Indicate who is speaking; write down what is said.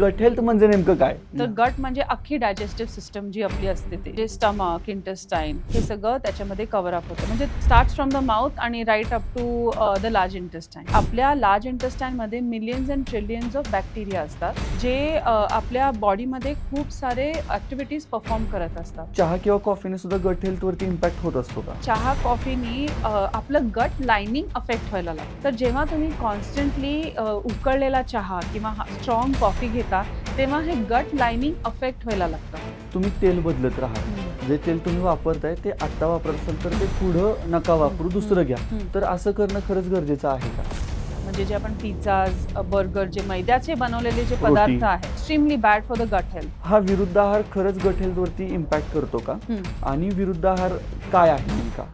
Speaker 1: Gut health म्हणजे नेमकं काय?
Speaker 2: तर गट म्हणजे अख्खी डायजेस्टिव्ह सिस्टम जी आपली असते ते. जे स्टमक इंटेस्टाईन हे सगळं त्याच्यामध्ये कव्हर अप होतं. म्हणजे स्टार्ट फ्रॉम द माउथ आणि right up to the large intestine आपल्या लार्ज इंटेस्टाईन मध्ये millions and trillions of bacteria असतात जे अ, आपल्या बॉडीमध्ये खूप सारे ऍक्टिव्हिटीज परफॉर्म करत असतात.
Speaker 1: चहा किंवा कॉफीने सुद्धा गट हेल्थ वरती इम्पॅक्ट होत असतो का?
Speaker 2: चहा कॉफीनी अ, आपलं गट लाइनिंग अफेक्ट व्हायला लागतं. तर जेव्हा तुम्ही कॉन्स्टंटली उकळलेला चहा किंवा स्ट्रॉंग कॉफी घेता तेव्हा हे गट लाइनिंग अफेक्ट व्हायला लागतं.
Speaker 1: तुम्ही तेल बदलत राहा. जे तेल तुम्ही वापरताय ते आत्ता वापरत असाल तर ते पुढं नका वापरू दुसरं घ्या. तर असं करणं खरंच गरजेचं आहे का?
Speaker 2: म्हणजे जे आपण पिझ्झाज बर्गर जे मैद्याचे बनवलेले जे. पदार्थ आहेत extremely bad for the gut health
Speaker 1: हा विरुद्धाहार खरंच गट हेल्थ वरती इम्पॅक्ट करतो का? आणि विरुद्धाहार काय आहे नेमका?